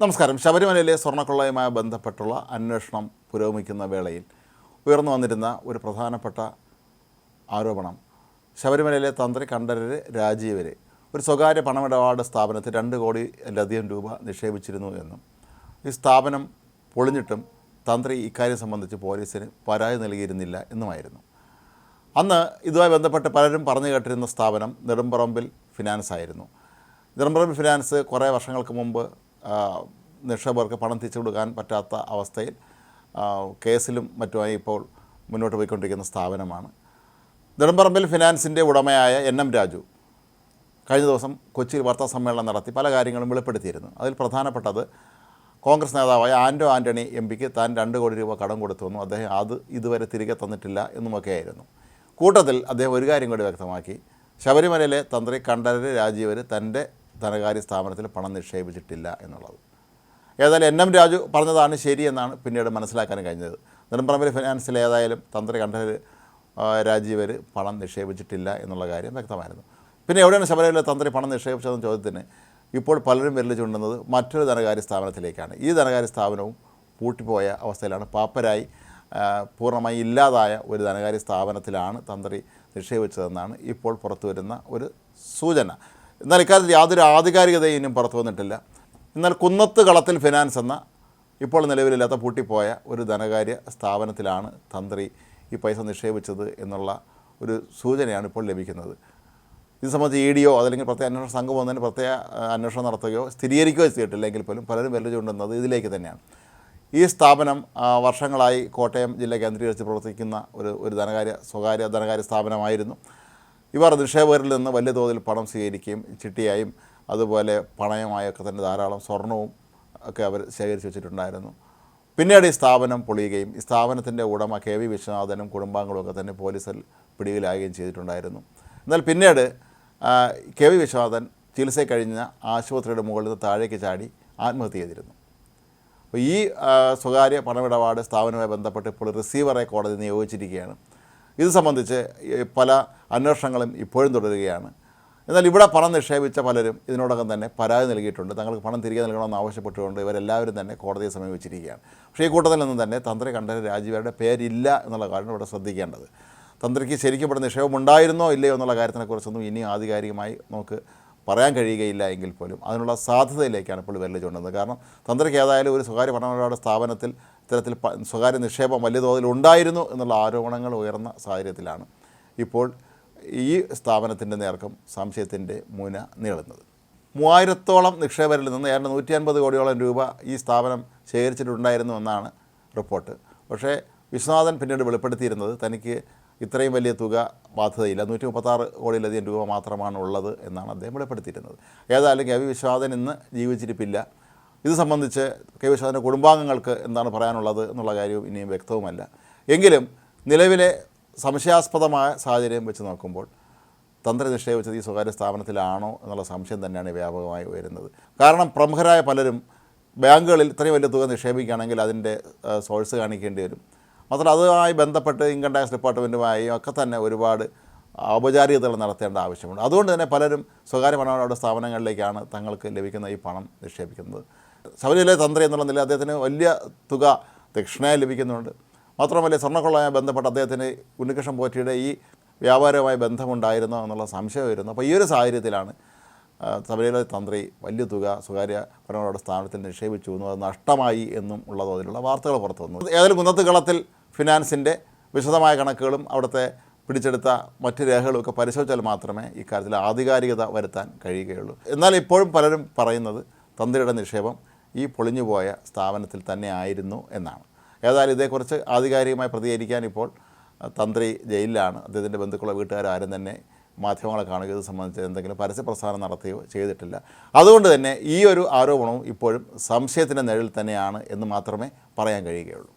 നമസ്കാരം. ശബരിമലയിലെ സ്വർണക്കൊള്ളയുമായി ബന്ധപ്പെട്ടുള്ള അന്വേഷണം പുരോഗമിക്കുന്ന വേളയിൽ ഉയർന്നു വന്നിരുന്ന ഒരു പ്രധാനപ്പെട്ട ആരോപണം. ശബരിമലയിലെ തന്ത്രി കണ്ഠരര് രാജീവര് ഒരു സ്വകാര്യ പണമിടപാട് സ്ഥാപനത്തിൽ രണ്ട് കോടിയിലധികം രൂപ നിക്ഷേപിച്ചിരുന്നു എന്നും ഈ സ്ഥാപനം പൊളിഞ്ഞിട്ടും തന്ത്രി ഇക്കാര്യം സംബന്ധിച്ച് പോലീസിന് പരാതി നൽകിയിരുന്നില്ല എന്നുമായിരുന്നു. അന്ന് ഇതുമായി ബന്ധപ്പെട്ട് പലരും പറഞ്ഞു കേട്ടിരുന്ന സ്ഥാപനം നെടുമ്പറമ്പിൽ ഫിനാൻസ് ആയിരുന്നു നെടുമ്പറമ്പിൽ ഫിനാൻസ് കുറേ വർഷങ്ങൾക്ക് മുമ്പ് നിക്ഷേപകർക്ക് പണം തിരിച്ചു കൊടുക്കാൻ പറ്റാത്ത അവസ്ഥയിൽ കേസിലും മറ്റുമായി ഇപ്പോൾ മുന്നോട്ട് പോയിക്കൊണ്ടിരിക്കുന്ന സ്ഥാപനമാണ്. നെടുമ്പറമ്പിൽ ഫിനാൻസിന്റെ ഉടമയായ എൻ എം രാജു കഴിഞ്ഞ ദിവസം കൊച്ചിയിൽ വാർത്താ സമ്മേളനം നടത്തി പല കാര്യങ്ങളും വെളിപ്പെടുത്തിയിരുന്നു. അതിൽ പ്രധാനപ്പെട്ടത് കോൺഗ്രസ് നേതാവായ ആന്റോ ആന്റണി എം പിക്ക് താൻ രണ്ട് കോടി രൂപ കടം കൊടുത്തുവെന്നും അദ്ദേഹം അത് ഇതുവരെ തിരികെ തന്നിട്ടില്ല എന്നുമൊക്കെയായിരുന്നു. കൂട്ടത്തിൽ അദ്ദേഹം ഒരു കാര്യം കൂടി വ്യക്തമാക്കി. ശബരിമലയിലെ തന്ത്രി കണ്ഠരര് രാജീവർ തന്റെ ധനകാര്യ സ്ഥാപനത്തിൽ പണം നിക്ഷേപിച്ചിട്ടില്ല എന്നുള്ളത്. ഏതായാലും എൻ എം രാജു പറഞ്ഞതാണ് ശരിയെന്നാണ് പിന്നീട് മനസ്സിലാക്കാൻ കഴിഞ്ഞത്. നെടുമ്പറമ്പിൽ ഫിനാൻസിൽ ഏതായാലും തന്ത്രി കണ്ഠർ രാജീവർ പണം നിക്ഷേപിച്ചിട്ടില്ല എന്നുള്ള കാര്യം വ്യക്തമായിരുന്നു. പിന്നെ എവിടെയാണ് ശബരിമല തന്ത്രി പണം നിക്ഷേപിച്ചതെന്ന ചോദ്യത്തിന് ഇപ്പോൾ പലരും വിരൽ ചൂണ്ടുന്നത് മറ്റൊരു ധനകാര്യ സ്ഥാപനത്തിലേക്കാണ്. ഈ ധനകാര്യ സ്ഥാപനവും പൂട്ടിപ്പോയ അവസ്ഥയിലാണ്. പാപ്പരായി പൂർണമായി ഇല്ലാതായ ഒരു ധനകാര്യ സ്ഥാപനത്തിലാണ് തന്ത്രി നിക്ഷേപിച്ചതെന്നാണ് ഇപ്പോൾ പുറത്തു വരുന്ന ഒരു സൂചന. എന്നാൽ ഇക്കാര്യത്തിൽ യാതൊരു ആധികാരികതയും ഇനിയും പുറത്തു വന്നിട്ടില്ല. എന്നാൽ കുന്നത്ത് കളത്തിൽ ഫിനാൻസ് എന്ന ഇപ്പോൾ നിലവിലില്ലാത്ത പൂട്ടിപ്പോയ ഒരു ധനകാര്യ സ്ഥാപനത്തിലാണ് തന്ത്രി ഈ പൈസ നിക്ഷേപിച്ചത് എന്നുള്ള ഒരു സൂചനയാണ് ഇപ്പോൾ ലഭിക്കുന്നത്. ഇത് സംബന്ധിച്ച് ഇ ഡിയോ അതല്ലെങ്കിൽ പ്രത്യേക അന്വേഷണ സംഘം ഒന്നിന് പ്രത്യേക അന്വേഷണം നടത്തുകയോ സ്ഥിരീകരിക്കുകയോ ചെയ്തിട്ടില്ലെങ്കിൽ പോലും പലരും വിരൽ ചൂണ്ടുന്നത് ഇതിലേക്ക് തന്നെയാണ്. ഈ സ്ഥാപനം വർഷങ്ങളായി കോട്ടയം ജില്ല കേന്ദ്രീകരിച്ച് പ്രവർത്തിക്കുന്ന ഒരു ഒരു ധനകാര്യ സ്വകാര്യ ധനകാര്യ സ്ഥാപനമായിരുന്നു. ഇവർ നിക്ഷേപകരിൽ നിന്ന് വലിയ തോതിൽ പണം സ്വീകരിക്കുകയും ചിട്ടിയായും അതുപോലെ പണയമായൊക്കെ തന്നെ ധാരാളം സ്വർണവും ഒക്കെ അവർ ശേഖരിച്ച് വെച്ചിട്ടുണ്ടായിരുന്നു. പിന്നീട് ഈ സ്ഥാപനം പൊളിയുകയും ഈ സ്ഥാപനത്തിന്റെ ഉടമ കെ വി വിശ്വനാഥനും കുടുംബാംഗങ്ങളും ഒക്കെ തന്നെ പോലീസിൽ പിടിയിലാകുകയും ചെയ്തിട്ടുണ്ടായിരുന്നു. എന്നാൽ പിന്നീട് കെ വി വിശ്വനാഥൻ ചികിത്സ കഴിഞ്ഞ ആശുപത്രിയുടെ മുകളിൽ നിന്ന് താഴേക്ക് ചാടി ആത്മഹത്യ ചെയ്തിരുന്നു. അപ്പോൾ ഈ സ്വകാര്യ പണമിടപാട് സ്ഥാപനവുമായി ബന്ധപ്പെട്ട് ഇപ്പോൾ റിസീവറെ കോടതി നിയോഗിച്ചിരിക്കുകയാണ്. ഇത് സംബന്ധിച്ച് പല അന്വേഷണങ്ങളും ഇപ്പോഴും തുടരുകയാണ്. എന്നാൽ ഇവിടെ പണം നിക്ഷേപിച്ച പലരും ഇതിനോടകം തന്നെ പരാതി നൽകിയിട്ടുണ്ട്. തങ്ങൾക്ക് പണം തിരികെ നൽകണമെന്ന് ആവശ്യപ്പെട്ടുകൊണ്ട് ഇവരെല്ലാവരും തന്നെ കോടതിയെ സമീപിച്ചിരിക്കുകയാണ്. പക്ഷേ ഈ കൂട്ടത്തിൽ നിന്നും തന്നെ തന്ത്രി കണ്ഠര് രാജീവരുടെ പേരില്ല എന്നുള്ള കാര്യം ഇവിടെ ശ്രദ്ധിക്കേണ്ടത്. തന്ത്രിക്ക് ശരിക്കും ഇവിടെ നിക്ഷേപം ഉണ്ടായിരുന്നോ ഇല്ലയോ എന്നുള്ള കാര്യത്തിനെക്കുറിച്ചൊന്നും ഇനി ആധികാരികമായി നമുക്ക് പറയാൻ കഴിയുകയില്ല എങ്കിൽ പോലും അതിനുള്ള സാധ്യതയിലേക്കാണ് ഇപ്പോൾ വിരൽ ചൂണ്ടുന്നത്. കാരണം തന്ത്രിക്ക് ഏതായാലും ഒരു സ്വകാര്യ പണമിടപാട് സ്ഥാപനത്തിൽ ഇത്തരത്തിൽ സ്വകാര്യ നിക്ഷേപം വലിയ തോതിൽ ഉണ്ടായിരുന്നു എന്നുള്ള ആരോപണങ്ങൾ ഉയർന്ന സാഹചര്യത്തിലാണ് ഇപ്പോൾ ഈ സ്ഥാപനത്തിന്റെ നേർക്കും സംശയത്തിന്റെ മുന നീളുന്നത്. മൂവായിരത്തോളം നിക്ഷേപരിൽ നിന്ന് ഏതാണ്ട് നൂറ്റി അൻപത് കോടിയോളം രൂപ ഈ സ്ഥാപനം ശേഖരിച്ചിട്ടുണ്ടായിരുന്നു എന്നാണ് റിപ്പോർട്ട്. പക്ഷേ വിശ്വനാഥൻ പിന്നീട് വെളിപ്പെടുത്തിയിരുന്നത് തനിക്ക് ഇത്രയും വലിയ തുക ബാധ്യതയില്ല. നൂറ്റി മുപ്പത്താറ് കോടിയിലധികം രൂപ മാത്രമാണ് ഉള്ളത് എന്നാണ് അദ്ദേഹം വെളിപ്പെടുത്തിയിരുന്നത്. ഏതായാലും കെ വി വിശ്വനാഥൻ ഇന്ന് ജീവിച്ചിരിപ്പില്ല. ഇത് സംബന്ധിച്ച് കെ വിശ്വനാഥന്റെ കുടുംബാംഗങ്ങൾക്ക് എന്താണ് പറയാനുള്ളത് എന്നുള്ള കാര്യവും ഇനിയും വ്യക്തവുമല്ല. എങ്കിലും നിലവിലെ സംശയാസ്പദമായ സാഹചര്യം വെച്ച് നോക്കുമ്പോൾ തന്ത്രി നിക്ഷേപിച്ചത് ഈ സ്വകാര്യ സ്ഥാപനത്തിലാണോ എന്നുള്ള സംശയം തന്നെയാണ് വ്യാപകമായി ഉയരുന്നത്. കാരണം പ്രമുഖരായ പലരും ബാങ്കുകളിൽ ഇത്രയും വലിയ തുക നിക്ഷേപിക്കുകയാണെങ്കിൽ അതിന്റെ സോഴ്സ് കാണിക്കേണ്ടി വരും. മാത്രമല്ല അതുമായി ബന്ധപ്പെട്ട് ഇൻകം ടാക്സ് ഡിപ്പാർട്ട്മെന്റുമായി ഒക്കെ തന്നെ ഒരുപാട് ഔപചാരികതകൾ നടത്തേണ്ട ആവശ്യമുണ്ട്. അതുകൊണ്ട് തന്നെ പലരും സ്വകാര്യ പണമിടപാട് സ്ഥാപനങ്ങളിലേക്കാണ് തങ്ങൾക്ക് ലഭിക്കുന്ന ഈ പണം നിക്ഷേപിക്കുന്നത്. ശബരിമല തന്ത്രി എന്നുള്ള നില അദ്ദേഹത്തിന് വലിയ തുക ദക്ഷിണയായി ലഭിക്കുന്നുണ്ട്. മാത്രമല്ല സ്വർണക്കൊള്ളയുമായി ബന്ധപ്പെട്ട് അദ്ദേഹത്തിന് ഉണ്ണികൃഷ്ണൻ പോറ്റിയുടെ ഈ വ്യാപാരവുമായി ബന്ധമുണ്ടായിരുന്നോ എന്നുള്ള സംശയം വരുന്നു അപ്പോൾ ഈ ഒരു സാഹചര്യത്തിലാണ് ശബരിമല തന്ത്രി വലിയ തുക സ്വകാര്യ പരമോട് സ്ഥാനത്തിൽ നിക്ഷേപിച്ചു എന്നും അത് നഷ്ടമായി എന്നും ഉള്ള തോതിലുള്ള വാർത്തകൾ പുറത്തു വന്നു. ഏതായാലും കുന്നത്ത് കളത്തിൽ ഫിനാൻസിന്റെ വിശദമായ കണക്കുകളും അവിടുത്തെ പിടിച്ചെടുത്ത മറ്റ് രേഖകളും ഒക്കെ പരിശോധിച്ചാൽ മാത്രമേ ഇക്കാര്യത്തിൽ ആധികാരികത വരുത്താൻ കഴിയുകയുള്ളൂ. എന്നാൽ ഇപ്പോഴും പലരും പറയുന്നത് തന്ത്രിയുടെ നിക്ഷേപം ഈ പൊളിഞ്ഞുപോയ സ്ഥാപനത്തിൽ തന്നെ ആയിരുന്നു എന്നാണ്. ഏതായാലും ഇതേക്കുറിച്ച് ആധികാരികമായി പ്രതികരിക്കാൻ ഇപ്പോൾ തന്ത്രി ജയിലിലാണ്. അദ്ദേഹത്തിന്റെ ബന്ധുക്കളോ വീട്ടുകാരോ ആരും തന്നെ മാധ്യമങ്ങളെ കാണുകയോ ഇത് സംബന്ധിച്ച് എന്തെങ്കിലും പരസ്യ പ്രസ്ഥാനം നടത്തുകയോ ചെയ്തിട്ടില്ല. അതുകൊണ്ട് തന്നെ ഈ ഒരു ആരോപണവും ഇപ്പോഴും സംശയത്തിന്റെ നിഴലിൽ തന്നെയാണ് എന്ന് മാത്രമേ പറയാൻ കഴിയുകയുള്ളൂ.